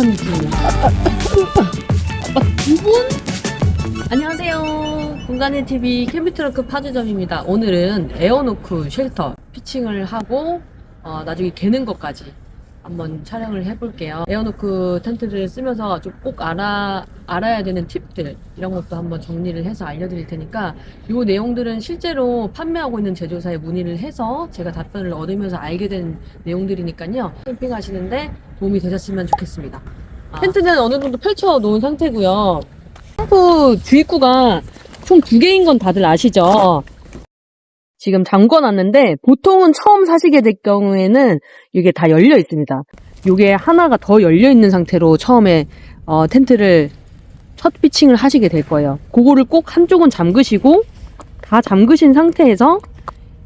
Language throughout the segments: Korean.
빠듯한 느낌이야. 두 분? 안녕하세요. 공간의 TV 캠핑트렁크 파주점입니다. 오늘은 에어노크 쉘터 피칭을 하고 어, 나중에 개는 것까지 한번 촬영을 해볼게요. 에어노크 텐트를 쓰면서 좀 꼭 알아, 알아야 되는 팁들 이런 것도 한번 정리를 해서 알려드릴 테니까 이 내용들은 실제로 판매하고 있는 제조사에 문의를 해서 제가 답변을 얻으면서 알게 된 내용들이니까요. 캠핑하시는데 도움이 되셨으면 좋겠습니다. 텐트는 어느 정도 펼쳐 놓은 상태고요. 샴푸 주입구가 총 두 개인 건 다들 아시죠? 지금 잠궈놨는데 보통은 처음 사시게 될 경우에는 이게 다 열려 있습니다. 이게 하나가 더 열려 있는 상태로 처음에 어, 텐트를 첫 피칭을 하시게 될 거예요. 그거를 꼭 한쪽은 잠그시고 다 잠그신 상태에서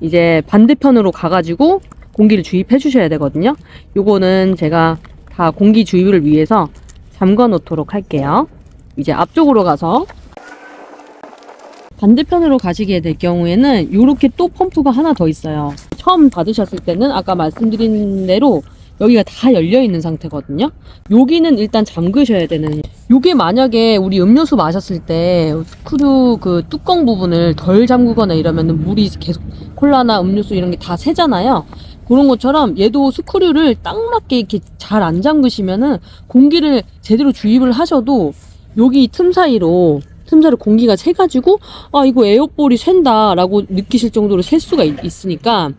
이제 반대편으로 가가지고 공기를 주입해 주셔야 되거든요. 요거는 제가 다 공기 주입을 위해서 잠궈 놓도록 할게요. 이제 앞쪽으로 가서 반대편으로 가시게 될 경우에는 이렇게 또 펌프가 하나 더 있어요. 처음 받으셨을 때는 아까 말씀드린 대로 여기가 다 열려 있는 상태거든요. 여기는 일단 잠그셔야 되는. 요게 만약에 우리 음료수 마셨을 때 스크류 그 뚜껑 부분을 덜 잠그거나 이러면은 물이 계속 콜라나 음료수 이런 게 다 새잖아요. 그런 것처럼 얘도 스크류를 딱 맞게 이렇게 잘 안 잠그시면은 공기를 제대로 주입을 하셔도 여기 틈 사이로 틈 사이로 공기가 새가지고 아 이거 에어볼이 샌다라고 느끼실 정도로 셀 수가 있, 있으니까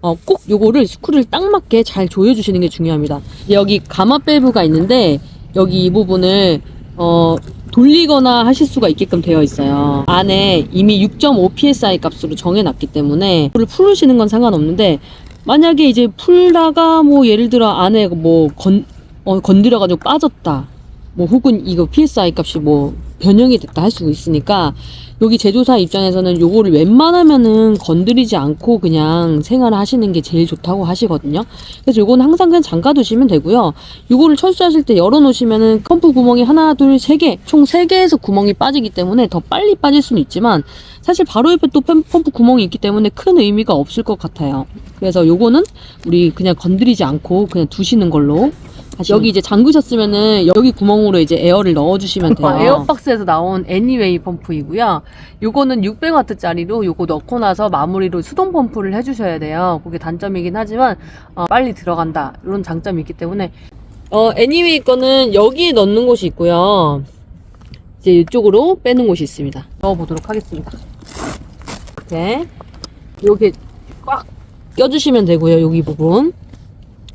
어, 꼭 요거를 스크류를 딱 맞게 잘 조여주시는 게 중요합니다. 여기 가마 밸브가 있는데 여기 이 부분을 어, 돌리거나 하실 수가 있게끔 되어 있어요. 안에 이미 6.5 psi 값으로 정해놨기 때문에 이거를 풀으시는 건 상관없는데 만약에 이제 풀다가 뭐 예를 들어 안에 뭐 건, 어, 건드려가지고 빠졌다. 뭐 혹은 이거 psi 값이 뭐 변형이 됐다 할 수가 있으니까 여기 제조사 입장에서는 요거를 웬만하면은 건드리지 않고 그냥 생활을 하시는 게 제일 좋다고 하시거든요. 그래서 요거는 항상 그냥 잠가 두시면 되고요. 요거를 철수하실 때 열어 놓으시면은 펌프 구멍이 하나, 둘, 세 개, 총 세 개에서 구멍이 빠지기 때문에 더 빨리 빠질 수는 있지만 사실 바로 옆에 또 펌- 펌프 구멍이 있기 때문에 큰 의미가 없을 것 같아요. 그래서 요거는 우리 그냥 건드리지 않고 그냥 두시는 걸로 여기 이제 잠그셨으면은 여기 구멍으로 이제 에어를 넣어주시면 돼요. 에어박스에서 나온 애니웨이 펌프이고요. 요거는 600와트짜리로 요거 넣고 나서 마무리로 수동 펌프를 해주셔야 돼요. 그게 단점이긴 하지만 어, 빨리 들어간다 이런 장점이 있기 때문에 어 애니웨이 거는 여기에 넣는 곳이 있고요. 이제 이쪽으로 빼는 곳이 있습니다. 넣어보도록 하겠습니다. 이렇게 여기 꽉 껴주시면 되고요. 여기 부분.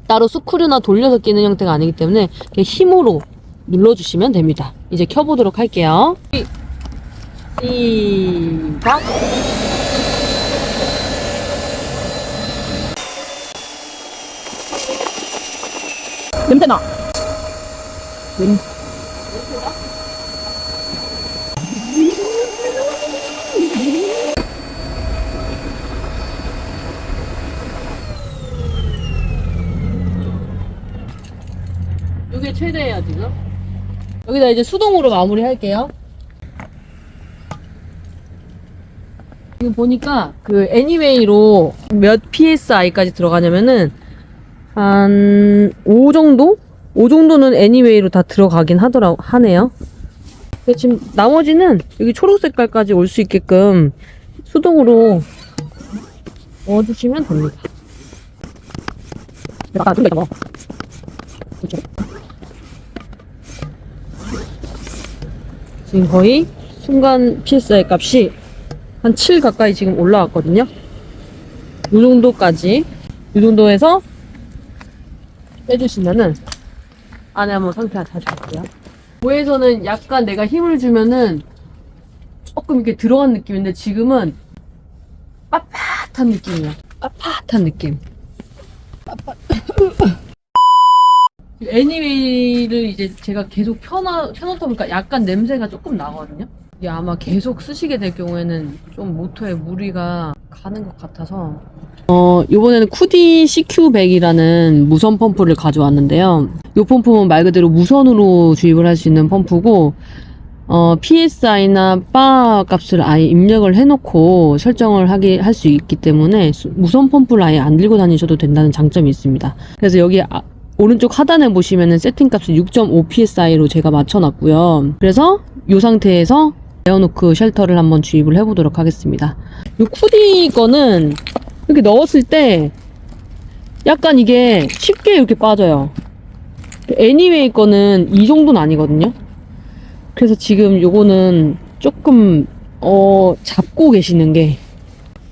따로 스크류나 돌려서 끼는 형태가 아니기 때문에 힘으로 눌러주시면 됩니다. 이제 켜보도록 할게요. 시- 시작! 냄새나. 냄- 이 최대예요 지금. 여기다 이제 수동으로 마무리 할게요. 지금 보니까 그 애니웨이로 몇 psi까지 들어가냐면은 한 5 정도? 5 정도는 애니웨이로 다 들어가긴 하더라 하네요. 지금 나머지는 여기 초록 색깔까지 올 수 있게끔 수동으로 넣어주시면 됩니다. 아, 근데 이거. 지금 거의 순간 PSI 값이 한 7 가까이 지금 올라왔거든요. 이 정도까지, 이 정도에서 빼주시면은 안에 한번 상태 다시 볼게요. 고에서는 약간 내가 힘을 주면은 조금 이렇게 들어간 느낌인데 지금은 빳빳한 느낌이야. 빳빳한 느낌. 애니메이를 이제 제가 계속 켜놔, 켜놓다 보니까 약간 냄새가 조금 나거든요? 이게 아마 계속 쓰시게 될 경우에는 좀 모터에 무리가 가는 것 같아서. 어, 요번에는 쿠디 CQ100이라는 무선 펌프를 가져왔는데요. 이 펌프는 말 그대로 무선으로 주입을 할 수 있는 펌프고, 어, PSI나 바 값을 아예 입력을 해놓고 설정을 하게, 할수 있기 때문에 수- 무선 펌프를 아예 안 들고 다니셔도 된다는 장점이 있습니다. 그래서 여기 아, 오른쪽 하단에 보시면은 세팅 값을 6.5 psi로 제가 맞춰놨고요. 그래서 이 상태에서 에어노크 쉘터를 한번 주입을 해보도록 하겠습니다. 이 쿠디 거는 이렇게 넣었을 때 약간 이게 쉽게 이렇게 빠져요. 애니웨이 거는 이 정도는 아니거든요. 그래서 지금 요거는 조금 어 잡고 계시는 게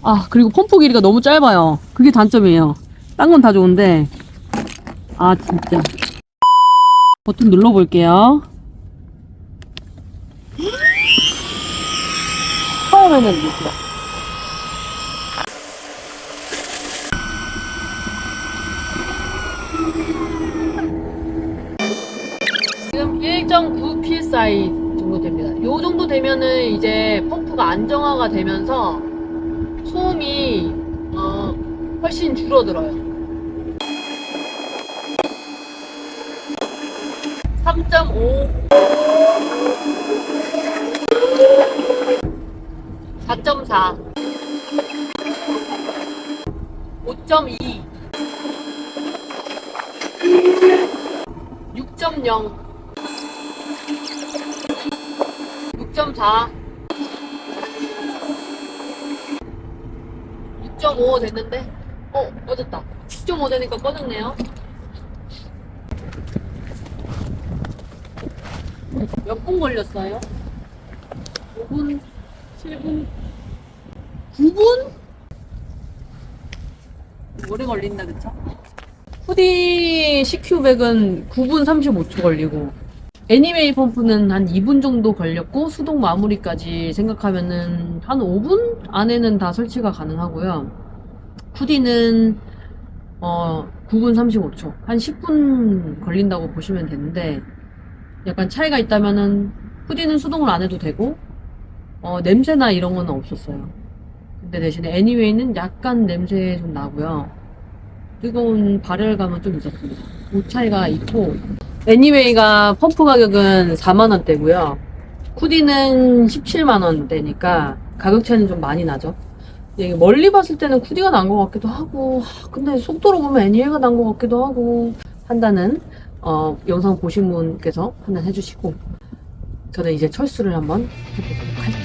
아, 그리고 펌프 길이가 너무 짧아요. 그게 단점이에요. 딴 건 다 좋은데. 아, 진짜. 버튼 눌러볼게요. 처음에는 이렇게. 지금 1.9 psi 정도 됩니다. 요 정도 되면은 이제 펌프가 안정화가 되면서 소음이 어, 훨씬 줄어들어요. 3.5 4.4 5.2 6.0 6.4 6.5 됐는데? 어, 꺼졌다. 6.5 되니까 꺼졌네요. 몇 분 걸렸어요? 5분? 7분? 9분? 오래 걸린다, 그쵸? 후디 CQ백은 9분 35초 걸리고, 애니메이 펌프는 한 2분 정도 걸렸고, 수동 마무리까지 생각하면은 한 5분 안에는 다 설치가 가능하고요. 후디는 어, 9분 35초. 한 10분 걸린다고 보시면 되는데, 약간 차이가 있다면은, 후디는 수동을 안 해도 되고, 어, 냄새나 이런 건 없었어요. 근데 대신에 애니웨이는 약간 냄새 좀 나고요. 뜨거운 발열감은 좀 있었습니다. 그 차이가 있고, 애니웨이가 펌프 가격은 4만 원대고요. 쿠디는 17만 원대니까 가격 차이는 좀 많이 나죠. 멀리 봤을 때는 쿠디가 난 것 같기도 하고, 하, 근데 속도로 보면 애니웨이가 난 것 같기도 하고, 판단은, 어, 영상 보신 분께서 판단해 주시고, 저는 이제 철수를 한번 해보도록 할게요.